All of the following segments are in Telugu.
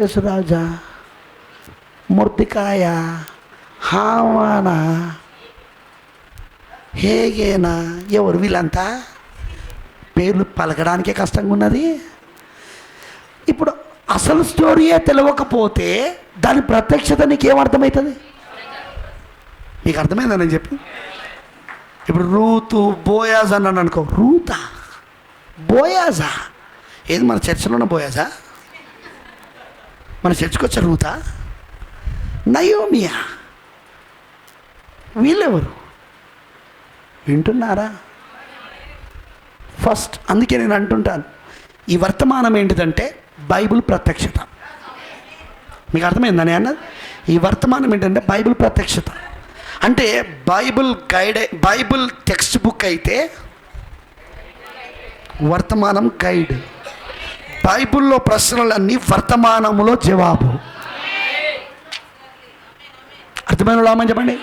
యేసురాజా ముర్దికాయ హావాన హేగేనా ఎవరు వీళ్ళంతా? పేర్లు పలకడానికే కష్టంగా ఉన్నది ఇప్పుడు అసలు స్టోరీయే తెలియకపోతే దాని ప్రత్యక్షత నీకేమర్థమవుతుంది నీకు అర్థమైందా నేను చెప్పి? ఇప్పుడు రూతు బోయాజ్ అన్నాను అనుకో రూతా? బోయాజా? ఏది మన చర్చలోనే బోయాజా? మన చర్చకు వచ్చే రూతా? నయోమియా. వీళ్ళెవరు? వింటున్నారా? ఫస్ట్ అందుకే నేను అంటుంటాను ఈ వర్తమానం ఏంటిదంటే బైబిల్ ప్రత్యక్షత. మీకు అర్థమైందని అన్నది? ఈ వర్తమానం ఏంటంటే బైబిల్ ప్రత్యక్షత. అంటే Bible guide Bible text book అయితే వర్తమానం గైడ్. బైబిల్లో ప్రశ్నలన్నీ వర్తమానములో జవాబు. అర్థమైన రామని చెప్పండి?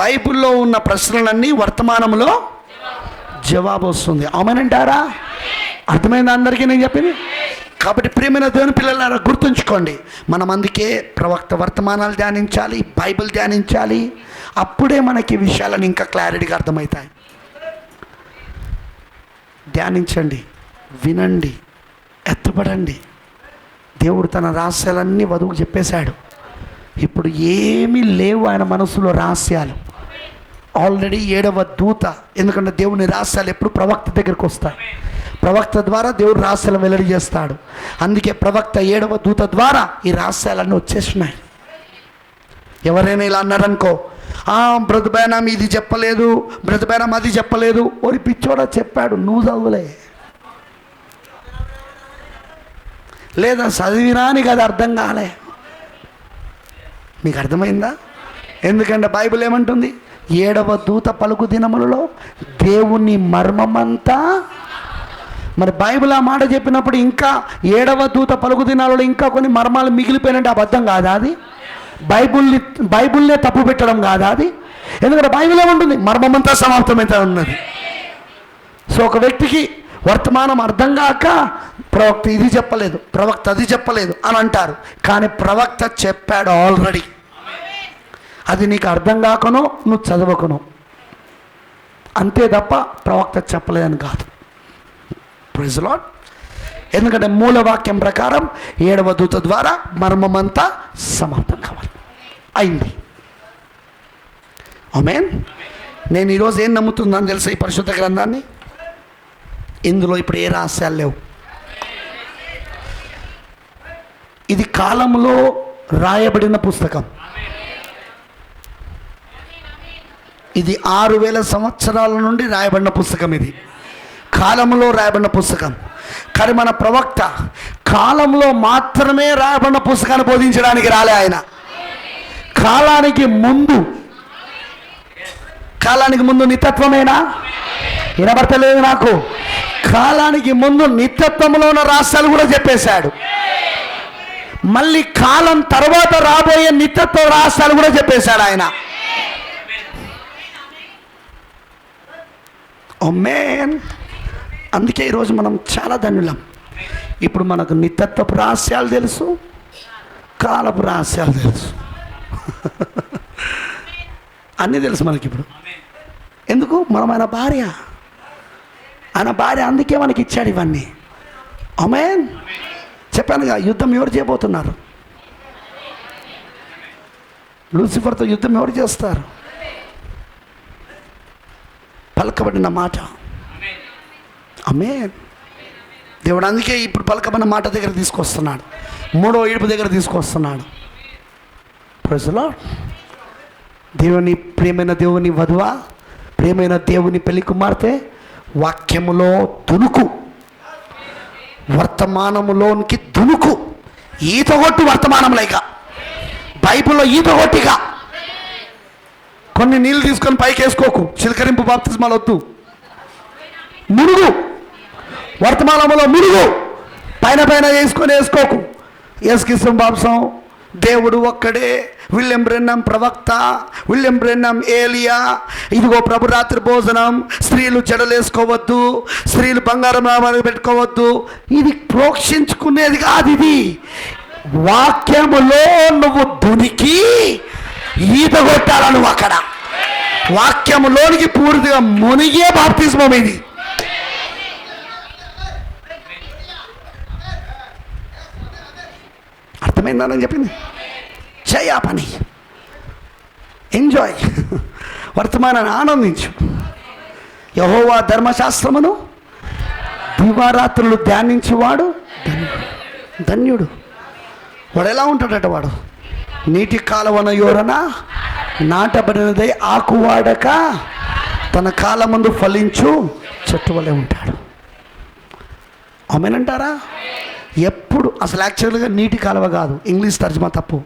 బైబిల్లో ఉన్న ప్రశ్నలన్నీ వర్తమానంలో జవాబు వస్తుంది. అవునంటారా అర్థమైంది అందరికీ నేను చెప్పింది? కాబట్టి ప్రియమైన దేవుని పిల్లలారా గుర్తుంచుకోండి. మనం అందుకే ప్రవక్త వర్తమానాలు ధ్యానించాలి బైబిల్ ధ్యానించాలి. అప్పుడే మనకి విషయాలను ఇంకా క్లారిటీగా అర్థమవుతాయి. ధ్యానించండి వినండి. ఎత్తపడండి దేవుడు తన రహస్యాలన్నీ వధువుకు చెప్పేశాడు. ఇప్పుడు ఏమీ లేవు ఆయన మనసులో రహస్యాలు. ఆల్రెడీ ఏడవ దూత ఎందుకంటే దేవుని రహస్యాలు ఎప్పుడు ప్రవక్త దగ్గరికి వస్తాయి. ప్రవక్త ద్వారా దేవుడు రహస్యాలు వెల్లడి చేస్తాడు. అందుకే ప్రవక్త ఏడవ దూత ద్వారా ఈ రహస్యాలన్నీ వచ్చేసినాయి. ఎవరైనా ఇలా అన్నారనుకో "ఆ, బ్రతుబేనం ఇది చెప్పలేదు బ్రతుబేనం అది చెప్పలేదు. ఓరి పిచ్చోడా చెప్పాడు నువ్వు చదువులే. లేదా చదివినా నీకు అది అర్థం కాలే. మీకు అర్థమైందా? ఎందుకంటే బైబిల్ ఏమంటుంది? ఏడవ దూత పలుకు దినములలో దేవుని మర్మమంతా మరి బైబిల్ ఆ మాట చెప్పినప్పుడు ఇంకా ఏడవ దూత పలుకు దినాలలో ఇంకా కొన్ని మర్మాలు మిగిలిపోయినట్టు అబద్ధం కాదా అది? బైబుల్ని బైబుల్నే తప్పు పెట్టడం కాదా అది? ఎందుకంటే బైబిల్ ఏముంటుంది? మర్మమంతా సమాప్తమైతే ఉన్నది. సో ఒక వ్యక్తికి వర్తమానం అర్థం కాక ప్రవక్త ఇది చెప్పలేదు ప్రవక్త అది చెప్పలేదు అని అంటారు. కానీ ప్రవక్త చెప్పాడు ఆల్రెడీ అది నీకు అర్థం కాకనో నువ్వు చదవకను. అంతే తప్ప ప్రవక్త చెప్పలేదని కాదు. ప్రిజలాడ్ ఎందుకంటే మూలవాక్యం ప్రకారం ఏడవ దూత ద్వారా మర్మమంతా సమాప్తం కావాలి. అయింది. ఆమెన్ నేను ఈరోజు ఏం నమ్ముతున్నాను తెలుసా ఈ పరిశుద్ధ గ్రంథాన్ని? ఇందులో ఇప్పుడు ఏ రహస్యాలు లేవు. ఇది కాలంలో రాయబడిన పుస్తకం. ఇది ఆరు వేల సంవత్సరాల నుండి రాయబడిన పుస్తకం ఇది. కాలంలో రాయబడిన పుస్తకం. కానీ మన ప్రవక్త కాలంలో మాత్రమే రాయబడిన పుస్తకాన్ని బోధించడానికి రాలే ఆయన. కాలానికి ముందు. కాలానికి ముందు నితత్వమేనా? వినబడతలేదు నాకు. కాలానికి ముందు నిత్యత్వంలో ఉన్న రాష్ట్రాలు కూడా చెప్పేశాడు. మళ్ళీ కాలం తర్వాత రాబోయే నిత్యత్వ రాష్ట్రాలు కూడా చెప్పేశాడు ఆయన. మేన్ అందుకే ఈరోజు మనం చాలా ధన్యులం. ఇప్పుడు మనకు నిత్యత్వపు రహస్యాలు తెలుసు కాలపు రహస్యాలు తెలుసు. అన్నీ తెలుసు మనకి ఇప్పుడు. ఎందుకు? మనం ఆయన భార్య. ఆయన భార్య అందుకే మనకి ఇచ్చాడు ఇవన్నీ. అమేన్ కదా యుద్ధం ఎవరు చేయబోతున్నారు? లూసిఫర్తో యుద్ధం ఎవరు చేస్తారు? పలకబడిన మాట. అమే దేవుడు అందుకే ఇప్పుడు పలకబడిన మాట దగ్గర తీసుకొస్తున్నాడు. మూడో ఏడుపు దగ్గర తీసుకొస్తున్నాడు. ప్రజలో దేవుని ప్రేమైన దేవుని వధువ ప్రేమైన దేవుని పెళ్ళి కుమార్తె వాక్యములో దునుకు. వర్తమానములోనికి తుణుకు ఈత కొట్టు వర్తమానంలేక బైబిల్లో ఈత కొట్టిగా కొన్ని నీళ్ళు తీసుకొని పైకి వేసుకోకు చిలకరింపు బాప్తిస్మాలు వద్దు. మునుగు. వర్తమానంలో మురుగు పైన పైన వేసుకొని వేసుకోకు. ఏసుకిసం బాప్సం దేవుడు ఒక్కడే. విలియం బ్రెన్నం ప్రవక్త విలియం బ్రెన్నం ఏలియా. ఇదిగో ప్రభు రాత్రి భోజనం. స్త్రీలు జడలేసుకోవద్దు స్త్రీలు బంగారం రామాలు పెట్టుకోవద్దు. ఇది ప్రోక్షించుకునేది కాదు ఇది. వాక్యములో నువ్వు దునికి ఈత కొట్టాలను అక్కడ. వాక్యములోనికి పూర్తిగా మునిగే బాప్తిజమం ఇది. అర్థమైందని చెప్పింది. చేయ ఆ పని ఎంజాయ్ వర్తమానాన్ని ఆనందించు. యహోవా ధర్మశాస్త్రమును దివారాత్రులు ధ్యానించేవాడు ధన్యుడు. ధన్యుడు. వాడు ఎలా ఉంటాడట వాడు? నీటి కాలవన యోరన? నాటబడినదై ఆకువాడక తన కాలమందు ఫలించు చెట్టు వలె ఉంటాడు. ఆమెనంటారా? ఎప్పుడు అసలు యాక్చువల్గా నీటి కాలువ కాదు. ఇంగ్లీష్ తర్జుమా తప్పు.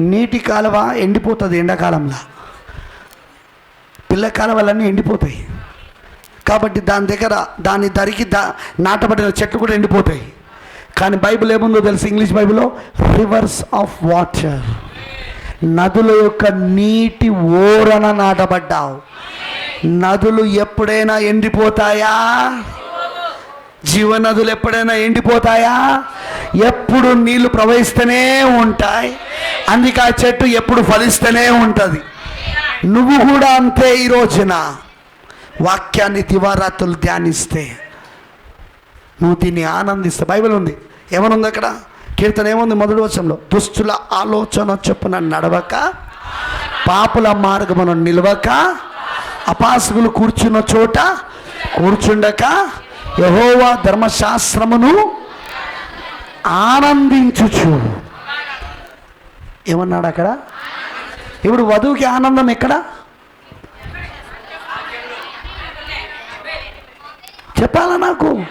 నీటి కాలువ ఎండిపోతుంది ఎండాకాలంలో. పిల్ల కాలువలన్నీ ఎండిపోతాయి. కాబట్టి దాని దగ్గర దాని ధరికి దా నాటబడిన చెట్లు కూడా ఎండిపోతాయి. కానీ బైబిల్ ఏముందో తెలుసు ఇంగ్లీష్ బైబిల్లో? రివర్స్ ఆఫ్ వాటర్ నదుల యొక్క నీటి ఓరన నాటబడ్డావు. నదులు ఎప్పుడైనా ఎండిపోతాయా? జీవనదులు ఎప్పుడైనా ఎండిపోతాయా? ఎప్పుడు నీళ్ళు ప్రవహిస్తూనే ఉంటాయి. అందుకే ఆ చెట్టు ఎప్పుడు ఫలిస్తూనే ఉంటుంది. నువ్వు కూడా అంతే ఈ రోజున. వాక్యాన్ని తివారాతులు ధ్యానిస్తే నువ్వు దీన్ని ఆనందిస్తే. బైబిల్ ఉంది. ఏమనుంది అక్కడ? కీర్తన ఏముంది మొదటి వచ్చంలో దుస్తుల ఆలోచన చొప్పున నడవక పాపుల మార్గమును నిలవక అపాసుకులు కూర్చున్న చోట కూర్చుండక యహోవా ధర్మశాస్త్రమును ఆనందించుచు. ఏమన్నాడు అక్కడ? ఇప్పుడు వధువుకి ఆనందం ఎక్కడ? చెప్పాలా నాకు?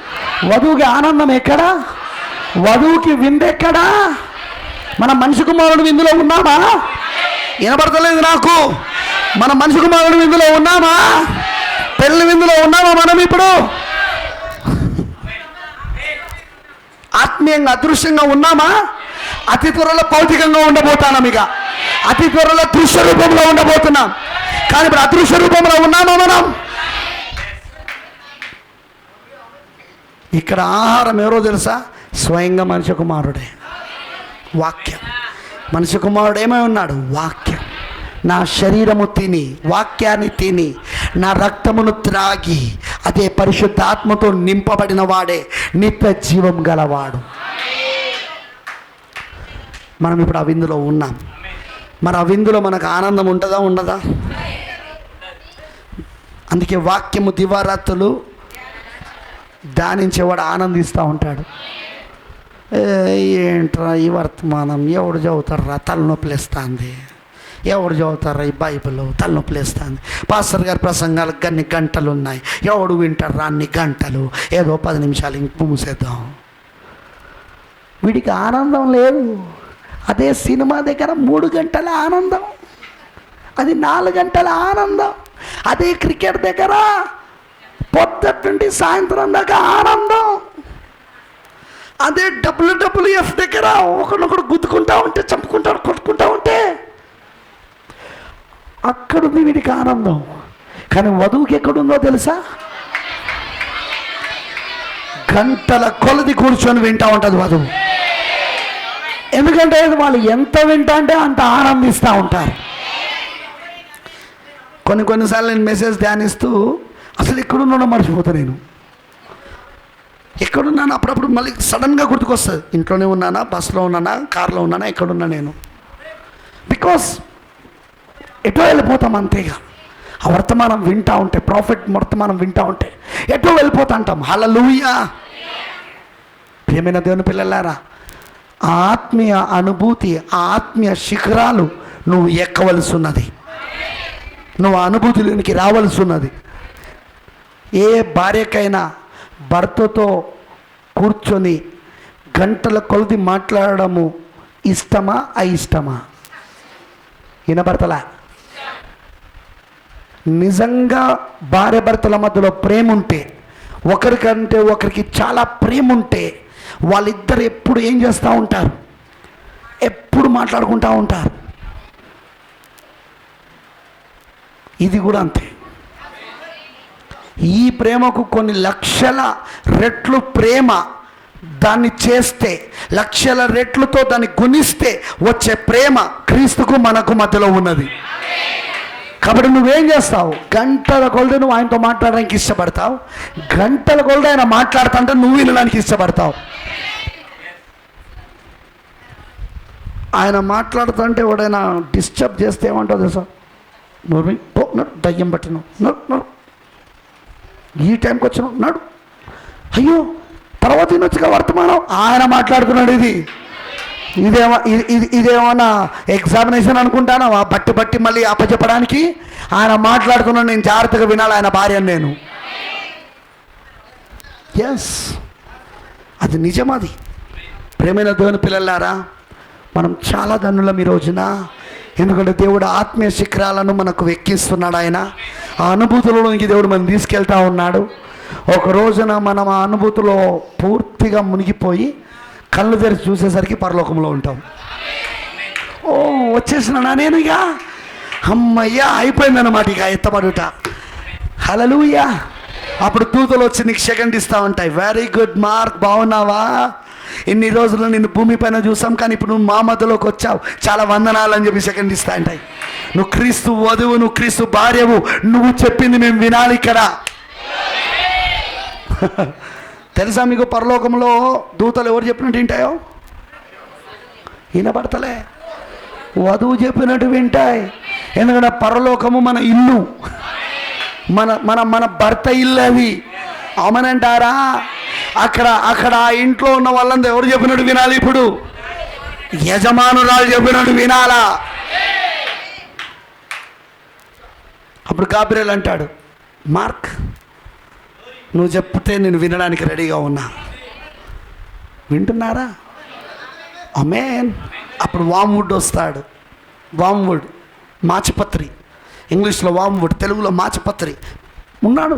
వధువుకి ఆనందం ఎక్కడా? వధువుకి విందెక్కడా? మన మనిషి కుమారుడు విందులో ఉన్నామా? వినపడతలేదు నాకు. మన మనిషి కుమారుడు విందులో ఉన్నామా? పెళ్ళి విందులో ఉన్నామా మనం ఇప్పుడు? ఆత్మీయంగా అదృశ్యంగా ఉన్నామా? అతి త్వరలో భౌతికంగా ఉండబోతున్నాం ఇక. అతి త్వరలో దృశ్య రూపంలో ఉండబోతున్నాం. కానీ ఇప్పుడు అదృశ్య రూపంలో ఉన్నామా మనం? ఇక్కడ ఆహారం ఎవరో తెలుసా? స్వయంగా మనిషి కుమారుడే. వాక్యం. మనిషి కుమారుడు ఏమై ఉన్నాడు? వాక్యం. నా శరీరము తిని వాక్యాన్ని తిని నా రక్తమును త్రాగి అదే పరిశుద్ధాత్మతో నింపబడిన వాడే నిత్య జీవం గలవాడు. మనం ఇప్పుడు ఆ విందులో ఉన్నాం. మరి ఆ విందులో మనకు ఆనందం ఉంటుందా ఉండదా? అందుకే వాక్యము దివారాత్రులు ధ్యానించేవాడు ఆనందిస్తూ ఉంటాడు. ఏంట్రా ఈ వర్తమానం? ఎవడు చదువుతారా తలనొప్పిలేస్తుంది. ఎవడు చదువుతారా ఈ బైబిల్ తలనొప్పిలేస్తుంది పాస్టర్ గారి ప్రసంగాలకు అన్ని గంటలు ఉన్నాయి ఎవడు వింటారా అన్ని గంటలు? ఏదో పది నిమిషాలు ఇంక మూసేద్దాం. వీడికి ఆనందం లేదు. అదే సినిమా దగ్గర మూడు గంటల ఆనందం. అది నాలుగు గంటల ఆనందం. అదే క్రికెట్ దగ్గర పొద్దుటి నుండి సాయంత్రం దాకా ఆనందం. అదే డబ్ల్యూడబ్ల్యూఎఫ్ దగ్గర ఒకరినొకరు గుద్దుకుంటా ఉంటే చంపుకుంటారు కొట్టుకుంటా ఉంటే అక్కడుంది వీడికి ఆనందం. కానీ వధువుకి ఎక్కడుందో తెలుసా? గంటల కొలది కూర్చొని వింటా ఉంటుంది వధువు. ఎందుకంటే వాళ్ళు ఎంత వింటా అంటే అంత ఆనందిస్తూ ఉంటారు. కొన్ని కొన్నిసార్లు నేను మెసేజ్ ధ్యానిస్తూ అసలు ఎక్కడున్నానో మర్చిపోతా నేను. ఎక్కడున్నాను అప్పుడప్పుడు మళ్ళీ సడన్గా గుర్తుకొస్తుంది. ఇంట్లోనే ఉన్నానా? బస్సులో ఉన్నానా? కార్లో ఉన్నానా? ఎక్కడున్నా నేను? బికాస్ ఎటో వెళ్ళిపోతాం అంతేగా. ఆ వర్తమానం వింటా ఉంటే ప్రాఫిట్ వర్తమానం వింటా ఉంటే ఎటో వెళ్ళిపోతా అంటాం. హలలుయా ప్రియమైన దేవుని పిల్లలారా ఆత్మీయ అనుభూతి ఆత్మీయ శిఖరాలు నువ్వు ఎక్కవలసి ఉన్నది నువ్వు అనుభూతిలోనికి రావలసి ఉన్నది ఏ భార్యకైనా భర్తతో కూర్చొని గంటల కొలది మాట్లాడడము ఇష్టమా అయిష్టమా? వినబడతలా? నిజంగా భార్య భర్తల మధ్యలో ప్రేమ ఉంటే ఒకరికంటే ఒకరికి చాలా ప్రేమ ఉంటే వాళ్ళిద్దరు ఎప్పుడు ఏం చేస్తూ ఉంటారు? ఎప్పుడు మాట్లాడుకుంటూ ఉంటారు? ఇది కూడా అంతే. ఈ ప్రేమకు కొన్ని లక్షల రెట్లు ప్రేమ దాన్ని చేస్తే లక్షల రెట్లతో దాన్ని గుణిస్తే వచ్చే ప్రేమ క్రీస్తుకు మనకు మధ్యలో ఉన్నది. కాబట్టి నువ్వేం చేస్తావు? గంటల కొలది నువ్వు ఆయనతో మాట్లాడడానికి ఇష్టపడతావు. గంటల కొలది ఆయన మాట్లాడుతుంటే నువ్వు వినడానికి ఇష్టపడతావు. ఆయన మాట్లాడుతుంటే ఎవడైనా డిస్టర్బ్ చేస్తే ఏమంటావు తెలుసా? నువ్వు పో నడు దయ్యం పట్టిన నడు నడు. ఈ టైంకి వచ్చినావు నడు. అయ్యో తర్వాత వినొచ్చుగా వర్తమానం. ఆయన మాట్లాడుతున్నాడు ఇది. ఇదేమో ఇది ఇదేమన్నా ఎగ్జామినేషన్ అనుకుంటానో? బట్టి బట్టి మళ్ళీ అప్పచెప్పడానికి? ఆయన మాట్లాడుతున్నాను నేను జాగ్రత్తగా వినాలి ఆయన భార్యను నేను. ఎస్ అది నిజం అది? ప్రేమైన దేవుని పిల్లలారా మనం చాలా ధనులం ఈ రోజున. ఎందుకంటే దేవుడు ఆత్మీయ శిఖరాలను మనకు వెక్కిస్తున్నాడు ఆయన. ఆ అనుభూతులలోనికి దేవుడు మనం తీసుకెళ్తా ఉన్నాడు. ఒక రోజున మనం ఆ అనుభూతిలో పూర్తిగా మునిగిపోయి కళ్ళు తెరిచి చూసేసరికి పరలోకంలో ఉంటాం. ఓ వచ్చేసినా నేను ఇక. అమ్మయ్యా అయిపోయిందన్నమాట ఇక ఎత్తబడుట. హలలుయ్యా అప్పుడు దూతలు వచ్చి నీకు సెకండ్ ఇస్తూ ఉంటాయి. వెరీ గుడ్ మార్క్ బాగున్నావా? ఇన్ని రోజులు నిన్ను భూమి పైన చూసాం కానీ ఇప్పుడు నువ్వు మా మధ్యలోకి వచ్చావు. చాలా వందనాలు అని చెప్పి సెకండ్ ఇస్తా ఉంటాయి. నువ్వు క్రీస్తు వధువు నువ్వు క్రీస్తు భార్యవు. నువ్వు చెప్పింది మేము వినాలి ఇక్కడ. తెలుసా మీకు పరలోకంలో దూతలు ఎవరు చెప్పినట్టు వింటాయో? వినబడతలే. వధువు చెప్పినట్టు వింటాయి. ఎందుకంటే పరలోకము మన ఇల్లు. మన మన మన భర్త ఇల్లు అది అమనంటారా అక్కడ అక్కడ ఆ ఇంట్లో ఉన్న వాళ్ళంతా ఎవరు చెప్పినట్టు వినాలి ఇప్పుడు? యజమానురాలు చెప్పినట్టు వినాలా? అప్పుడు గాబ్రియల్ అంటాడు మార్క్ నువ్వు చెప్తే నేను వినడానికి రెడీగా ఉన్నా. వింటున్నారా? అమేన్ అప్పుడు వామ్వుడ్ వస్తాడు. వామ్వుడ్ మాచపత్రి. ఇంగ్లీష్లో వామ్వుడ్ తెలుగులో మాచపత్రి. ఉన్నాడు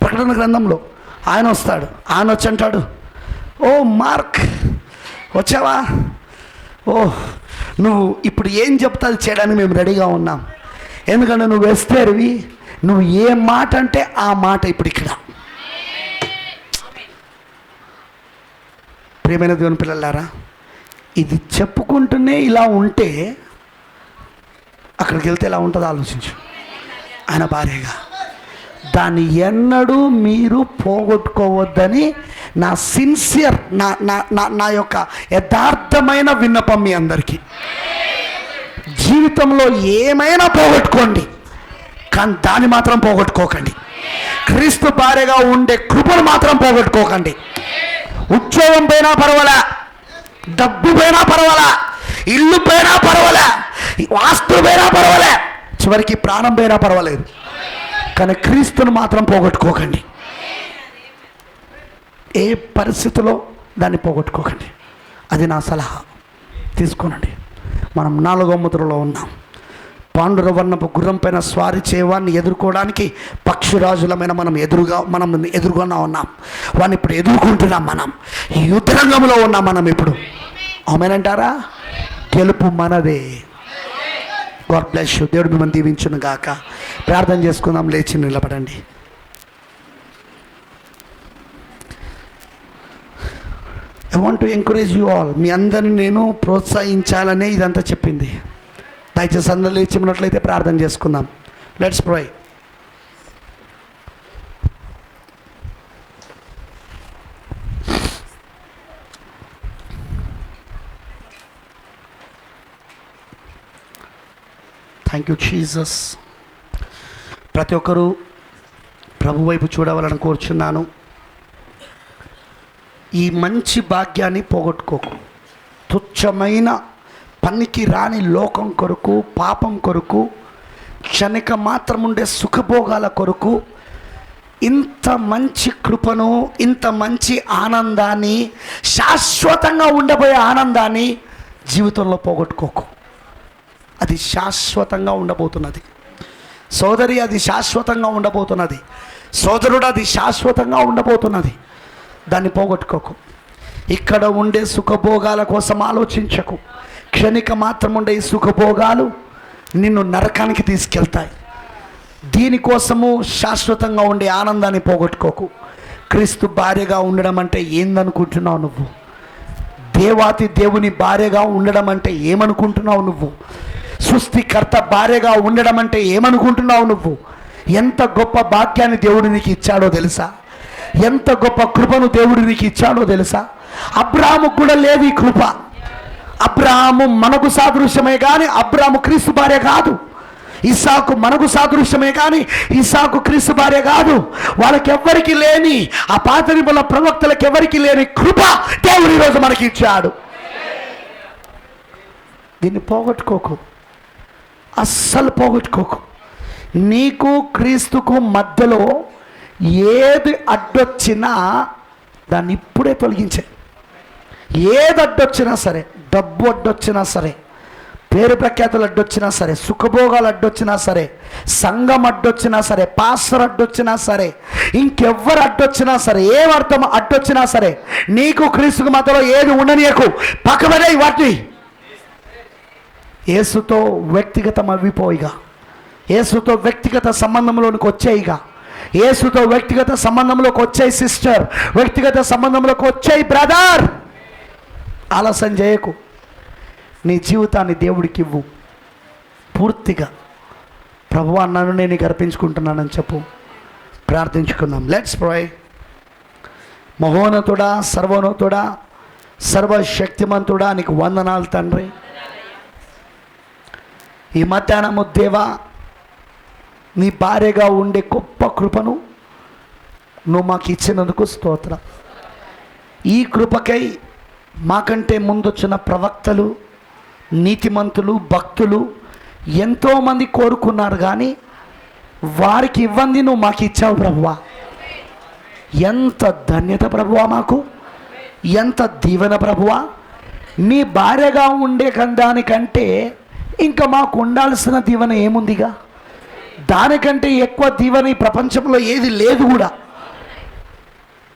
ప్రకటన గ్రంథంలో. ఆయన వస్తాడు. ఆయన వచ్చి అంటాడు ఓ మార్క్ వచ్చావా? ఓ నువ్వు ఇప్పుడు ఏం చెప్తా అది చేయడానికి మేము రెడీగా ఉన్నాం. ఎందుకంటే నువ్వు వేస్తేరివి నువ్వు ఏ మాట అంటే ఆ మాట ఇప్పుడు ఇక్కడ. ప్రియమైన దేవుని పిల్లలారా ఇది చెప్పుకుంటూనే ఇలా ఉంటే అక్కడికి వెళ్తే ఎలా ఉంటుందో ఆలోచించు. ఆయన భార్యగా దాన్ని ఎన్నడూ మీరు పోగొట్టుకోవద్దని నా సిన్సియర్ నా నా నా నా యొక్క యథార్థమైన విన్నపం మీ అందరికీ. జీవితంలో ఏమైనా పోగొట్టుకోండి కానీ దాన్ని మాత్రం పోగొట్టుకోకండి. క్రీస్తు భార్యగా ఉండే కృపను మాత్రం పోగొట్టుకోకండి. ఉద్యోగం పోయినా పర్వాలా డబ్బు పోయినా పర్వాలా ఇల్లు పోయినా పర్వాలే వాస్తు పోయినా పర్వాలే చివరికి ప్రాణం పోయినా పర్వాలేదు. కానీ క్రీస్తును మాత్రం పోగొట్టుకోకండి. ఏ పరిస్థితిలో దాన్ని పోగొట్టుకోకండి. అది నా సలహా. తీసుకోనండి. మనం నాలుగో ముద్రలో ఉన్నాం. పాండురవర్ణపు గుర్రం పైన స్వారీ చేయవాన్ని ఎదుర్కోవడానికి పక్షిరాజులమైన మనం ఎదురుగా మనం ఎదుర్కొన్నా ఉన్నాం. వాడిని ఇప్పుడు ఎదుర్కొంటున్నాం మనం. యుద్ధరంగంలో ఉన్నాం మనం ఇప్పుడు. ఆమెనంటారా? గెలుపు మనదే. God bless you. దేవుడు మిమ్మల్ని దీవించును గాక. ప్రార్థన చేసుకుందాం లేచి నిలబడండి. I want to encourage you all మీ అందరిని నేను ప్రోత్సహించాలనే ఇదంతా చెప్పింది. దయచేసి అందరూ లేచి ఉన్నట్లయితే ప్రార్థన చేసుకుందాం. లెట్స్ ప్రై థ్యాంక్ యూ జీసస్ ప్రతి ఒక్కరూ ప్రభు వైపు చూడవాలని కోరుచున్నాను. ఈ మంచి భాగ్యాన్ని పోగొట్టుకోకు. తుచ్చమైన పనికి రాని లోకం కొరకు పాపం కొరకు క్షణిక మాత్రం ఉండే సుఖభోగాల కొరకు ఇంత మంచి కృపను ఇంత మంచి ఆనందాన్ని శాశ్వతంగా ఉండబోయే ఆనందాన్ని జీవితంలో పోగొట్టుకోకు. అది శాశ్వతంగా ఉండబోతున్నది. సోదరి అది శాశ్వతంగా ఉండబోతున్నది. సోదరుడు అది శాశ్వతంగా ఉండబోతున్నది. దాన్ని పోగొట్టుకోకు. ఇక్కడ ఉండే సుఖభోగాల కోసం ఆలోచించకు. క్షణిక మాత్రం ఉండే ఈ సుఖభోగాలు నిన్ను నరకానికి తీసుకెళ్తాయి. దీనికోసము శాశ్వతంగా ఉండే ఆనందాన్ని పోగొట్టుకోకు. క్రీస్తు భార్యగా ఉండడం అంటే ఏందనుకుంటున్నావు నువ్వు? దేవాతి దేవుని భార్యగా ఉండడం అంటే ఏమనుకుంటున్నావు నువ్వు? సృష్టికర్త భార్యగా ఉండడం అంటే ఏమనుకుంటున్నావు నువ్వు? ఎంత గొప్ప భాగ్యాన్ని దేవుడు నీకు ఇచ్చాడో తెలుసా? ఎంత గొప్ప కృపను దేవుడు నీకు ఇచ్చాడో తెలుసా? అబ్రాహాము కూడా లేదు ఈ కృప. అబ్రాహము మనకు సాదృశ్యమే కానీ అబ్రాహము క్రీస్తు భార్య కాదు. ఇసాకు మనకు సాదృశ్యమే కానీ ఇసాకు క్రీస్తు భార్య కాదు. వాళ్ళకెవ్వరికి లేని ఆ పాత నిబంధన ప్రవక్తలకు ఎవరికి లేని కృప దేవుడు ఈరోజు మనకి ఇచ్చాడు. దీన్ని పోగొట్టుకోకు. అస్సలు పోగొట్టుకోకు. నీకు క్రీస్తుకు మధ్యలో ఏది అడ్డొచ్చినా దాన్ని ఇప్పుడే తొలగించే. ఏది అడ్డొచ్చినా సరే డబ్బు అడ్డొచ్చినా సరే పేరు ప్రఖ్యాతలు అడ్డొచ్చినా సరే సుఖభోగాలు అడ్డొచ్చినా సరే సంఘం అడ్డొచ్చినా సరే పాస్టర్ అడ్డొచ్చినా సరే ఇంకెవ్వరు అడ్డొచ్చినా సరే ఏ అర్థం అడ్డొచ్చినా సరే నీకు క్రీస్తుకు మధ్యలో ఏది ఉండనీయకు పక్కబడే వాటిని. యేసుతో వ్యక్తిగతం అవ్విపోయిగా యేసుతో వ్యక్తిగత సంబంధంలోనికి వచ్చేయిగా యేసుతో వ్యక్తిగత సంబంధంలోకి వచ్చాయి సిస్టర్ వ్యక్తిగత సంబంధంలోకి వచ్చాయి బ్రదర్. ఆలస్యం చేయకు. నీ జీవితాన్ని దేవుడికి ఇవ్వు. పూర్తిగా. ప్రభు నన్ను నేను నీకు అర్పించుకుంటున్నానని చెప్పు. ప్రార్థించుకుందాం. లెట్స్ ప్రొయ్ మహోన్నతుడా సర్వోన్నతుడా సర్వశక్తిమంతుడా నీకు వందనాలు తండ్రి. ఈ మధ్యాహ్నము దేవా నీ భార్యగా ఉండే గొప్ప కృపను నువ్వు మాకు ఇచ్చినందుకు స్తోత్రం. ఈ కృపకై మాకంటే ముందొచ్చిన ప్రవక్తలు నీతిమంతులు భక్తులు ఎంతోమంది కోరుకున్నారు కానీ వారికి ఇవ్వంది నువ్వు మాకు ఇచ్చావు ప్రభువా. ఎంత ధన్యత ప్రభువా మాకు. ఎంత దీవెన ప్రభువా. నీ భార్యగా ఉండే దానికంటే ఇంకా మాకు ఉండాల్సిన దీవెన ఏముందిగా. దానికంటే ఎక్కువ దీవెన ఈ ప్రపంచంలో ఏది లేదు కూడా.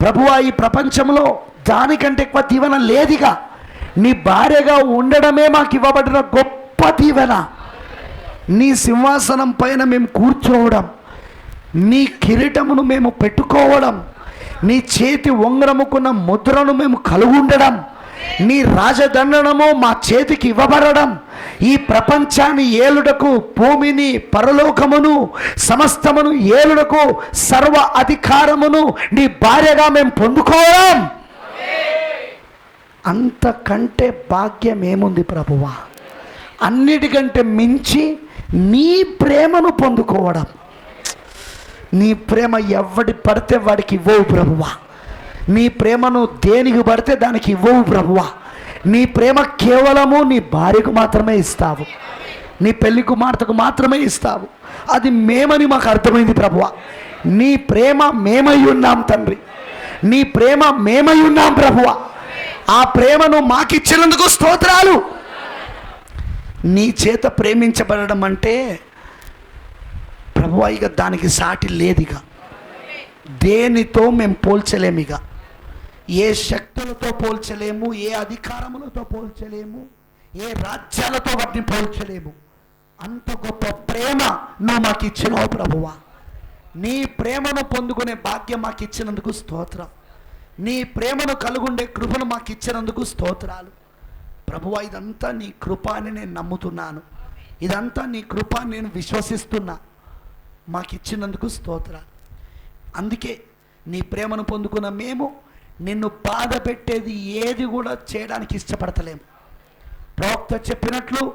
ప్రభువా ఈ ప్రపంచంలో దానికంటే ఎక్కువ దీవెన లేదుగా. నీ భార్యగా ఉండడమే మాకు ఇవ్వబడిన గొప్ప దీవెన. నీ సింహాసనం పైన మేము కూర్చోవడం నీ కిరీటమును మేము పెట్టుకోవడం నీ చేతి ఉంగరముకున్న ముద్రను మేము కలుగుండడం నీ రాజదండనము మా చేతికి ఇవ్వబడడం ఈ ప్రపంచాన్ని ఏలుటకు భూమిని పరలోకమును సమస్తమును ఏలుటకు సర్వ అధికారమును నీ భార్యగా మేము పొందుకోవడం. అంతకంటే భాగ్యం ఏముంది ప్రభువా? అన్నిటికంటే మించి నీ ప్రేమను పొందుకోవడం. నీ ప్రేమ ఎవడి పడితే వాడికి ఇవ్వవు ప్రభువా. నీ ప్రేమను దేనికి పడితే దానికి ఇవ్వవు ప్రభువా. నీ ప్రేమ కేవలము నీ భార్యకు మాత్రమే ఇస్తావు. నీ పెళ్ళి కుమార్తెకు మాత్రమే ఇస్తావు. అది మేమని మాకు అర్థమైంది ప్రభువా. నీ ప్రేమ మేమై ఉన్నాం తండ్రి. నీ ప్రేమ మేమై ఉన్నాం ప్రభువా. ఆ ప్రేమను మాకిచ్చినందుకు స్తోత్రాలు. నీ చేత ప్రేమించబడడం అంటే ప్రభు ఇక దానికి సాటి లేదు ఇక దేనితో మేము పోల్చలేము ఇక. ఏ శక్తులతో పోల్చలేము ఏ అధికారములతో పోల్చలేము ఏ రాజ్యాలతో వాటిని పోల్చలేము. అంత గొప్ప ప్రేమ నువ్వు మాకు ఇచ్చినావు ప్రభువా. నీ ప్రేమను పొందుకునే భాగ్యం మాకు ఇచ్చినందుకు స్తోత్రం. నీ ప్రేమను కలుగుండే కృపను మాకు ఇచ్చినందుకు స్తోత్రాలు. ప్రభువా ఇదంతా నీ కృప అని నేను నమ్ముతున్నాను. ఇదంతా నీ కృప నేను విశ్వసిస్తున్నా. మాకు ఇచ్చినందుకు స్తోత్రాలు. అందుకే నీ ప్రేమను పొందుకున్న మేము నిన్ను బాధ పెట్టేది ఏది కూడా చేయడానికి ఇష్టపడతలేము. ప్రవక్త చెప్పినట్లు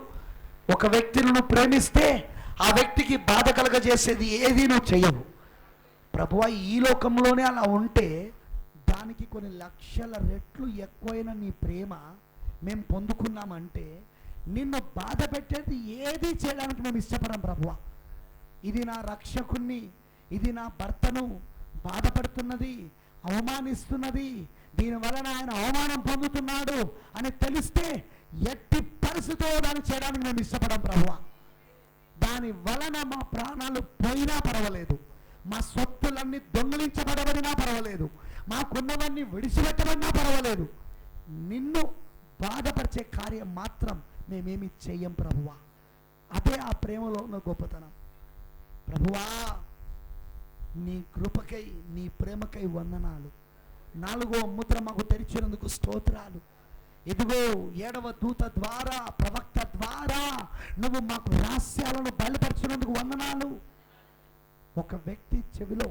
ఒక వ్యక్తిని నువ్వు ప్రేమిస్తే ఆ వ్యక్తికి బాధ కలగజేసేది ఏది నువ్వు చేయవు. ప్రభువా ఈ లోకంలోనే అలా ఉంటే దానికి కొన్ని లక్షల రెట్లు ఎక్కువైన నీ ప్రేమ మేము పొందుకున్నామంటే నిన్ను బాధ పెట్టేది ఏది చేయడానికి మేము ఇష్టపడం ప్రభువా. ఇది నా రక్షకుణ్ణి ఇది నా భర్తను బాధపడుతున్నది అవమానిస్తున్నది దీని వలన ఆయన అవమానం పొందుతున్నాడు అని తెలిస్తే ఎట్టి పరిస్థితుల్లో దాన్ని చేయడానికి మేము ఇష్టపడం ప్రభువా. దాని వలన మా ప్రాణాలు పోయినా పర్వాలేదు. మా సొత్తులన్నీ దొంగిలించబడబడినా పర్వాలేదు. మాకున్నవన్నీ విడిచిపెట్టబడినా పర్వాలేదు. నిన్ను బాధపరిచే కార్యం మాత్రం మేమేమి చెయ్యం ప్రభువా. అదే ఆ ప్రేమలో ఉన్న గొప్పతనం. ప్రభువా నీ కృపకై నీ ప్రేమకై వందనాలు. నాలుగో ముద్ర మాకు తెరిచినందుకు స్తోత్రాలు. ఇదిగో ఏడవ దూత ద్వారా ప్రవక్త ద్వారా నువ్వు మాకు రహస్యాలను బయలుపరిచినందుకు వందనాలు. ఒక వ్యక్తి చెవిలో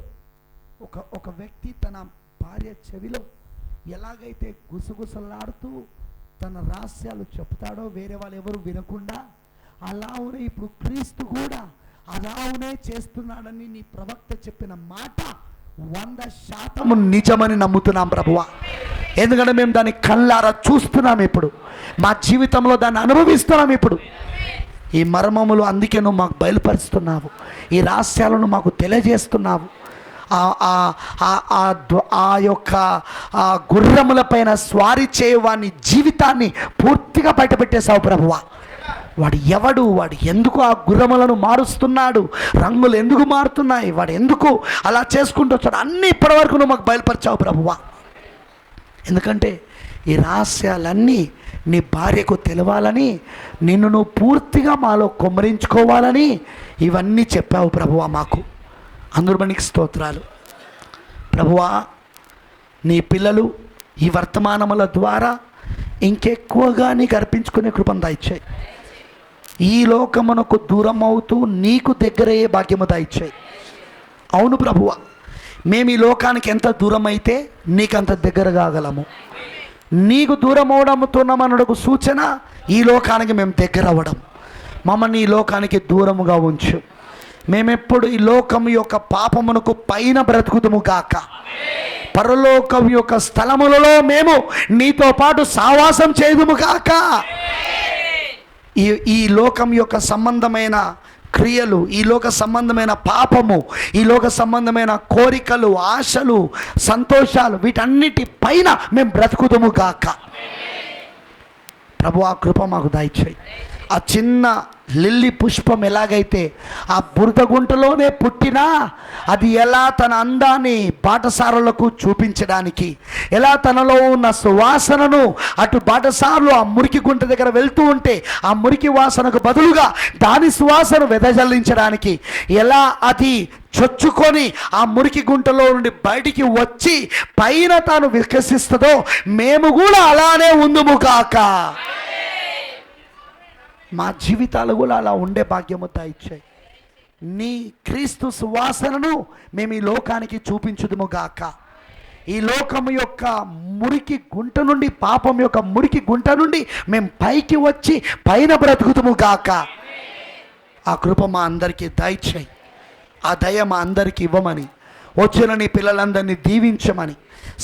ఒక ఒక వ్యక్తి తన భార్య చెవిలో ఎలాగైతే గుసగుసలాడుతూ తన రహస్యాలు చెప్తాడో వేరే వాళ్ళు ఎవరు వినకుండా అలానే ఇప్పుడు క్రీస్తు కూడా అలావునే చేస్తున్నాడని నీ ప్రవక్త చెప్పిన మాట వంద శాతము నిజమని నమ్ముతున్నాం ప్రభువా. ఎందుకంటే మేము దాన్ని కళ్ళారా చూస్తున్నాం ఇప్పుడు. మా జీవితంలో దాన్ని అనుభవిస్తున్నాం ఇప్పుడు. ఈ మర్మములు అందుకే నువ్వు మాకు బయలుపరుస్తున్నావు. ఈ రహస్యాలను మాకు తెలియజేస్తున్నావు. ఆ- ఆ- ఆ- ఆ యొక్క ఆ గుర్రముల పైన స్వారీ చేయవాని జీవితాన్ని పూర్తిగా బయటపెట్టేశావు ప్రభువా. వాడు ఎవడు? వాడు ఎందుకు ఆ గుర్రములను మారుస్తున్నాడు? రంగులు ఎందుకు మారుతున్నాయి? వాడు ఎందుకు అలా చేసుకుంటూ వచ్చాడు? అన్నీ ఇప్పటివరకు నువ్వు మాకు బయలుపరిచావు ప్రభువా. ఎందుకంటే ఈ రహస్యాలన్నీ నీ భార్యకు తెలవాలని నిన్ను నువ్వు పూర్తిగా మాలో కొమ్మరించుకోవాలని ఇవన్నీ చెప్పావు ప్రభువా మాకు. అందరూ స్తోత్రాలు. ప్రభువా నీ పిల్లలు ఈ వర్తమానముల ద్వారా ఇంకెక్కువగా నీకు అర్పించుకునే కృపను దాయిచ్చాయి. ఈ లోకమునకు దూరం అవుతూ నీకు దగ్గరయ్యే భాగ్యము దాయిచ్చాయి. అవును ప్రభువ మేము ఈ లోకానికి ఎంత దూరం అయితే నీకంత దగ్గర కాగలము నీకు దూరం అవడముతున్నామనుటకు సూచన ఈ లోకానికి మేము దగ్గర అవ్వడం మమ్మల్ని ఈ లోకానికి దూరముగా ఉంచు. మేమెప్పుడు ఈ లోకం యొక్క పాపమునకు పైన బ్రతుకుదుము కాక పరలోకం యొక్క స్థలములలో మేము నీతో పాటు సావాసం చేయదుము కాక ఈ ఈ లోకం యొక్క సంబంధమైన క్రియలు ఈ లోక సంబంధమైన పాపము ఈ లోక సంబంధమైన కోరికలు ఆశలు సంతోషాలు వీటన్నిటి పైన మేము బ్రతుకుదము గాక. ప్రభు ఆ కృప మాకు దయచేయి. ఆ చిన్న లిల్లీ పుష్పం ఎలాగైతే ఆ బురద గుంటలోనే పుట్టినా అది ఎలా తన అందాన్ని బాటసారులకు చూపించడానికి ఎలా తనలో ఉన్న సువాసనను అటు బాటసారులు ఆ మురికి గుంట దగ్గర వెళ్తూ ఉంటే ఆ మురికి వాసనకు బదులుగా దాని సువాసన వెదజల్లించడానికి ఎలా అది చొచ్చుకొని ఆ మురికి గుంటలో నుండి బయటికి వచ్చి పైన తాను వికసిస్తుందో మేము కూడా అలానే ఉందుము కాక. మా జీవితాలు కూడా అలా ఉండే భాగ్యము ఇచ్చాయి నీ క్రీస్తు సువాసనను మేము ఈ లోకానికి చూపించుదుము గాక. ఈ లోకము యొక్క మురికి గుంట నుండి పాపం యొక్క మురికి గుంట నుండి మేము పైకి వచ్చి పైన బ్రతుకుతుము గాక. ఆ కృప మా అందరికీ దయచేయి ఆ దయ మా అందరికీ ఇవ్వమని వచ్చిన నీ పిల్లలందరినీ దీవించమని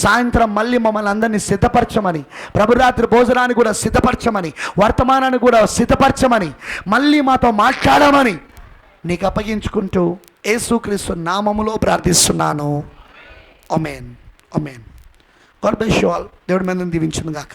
సాయంత్రం మళ్ళీ మమ్మల్ని అందరినీ సిద్ధపరచమని ప్రభురాత్రి భోజనాన్ని కూడా సిద్ధపరచమని వర్తమానాన్ని కూడా సిద్ధపరచమని మళ్ళీ మాతో మాట్లాడమని నీకు అప్పగించుకుంటూ యేసుక్రీస్తు నామములో ప్రార్థిస్తున్నాను. అమేన్ అమేన్ గాడ్ బెస్ ఆల్ దేవుడి మీద దీవించును గాక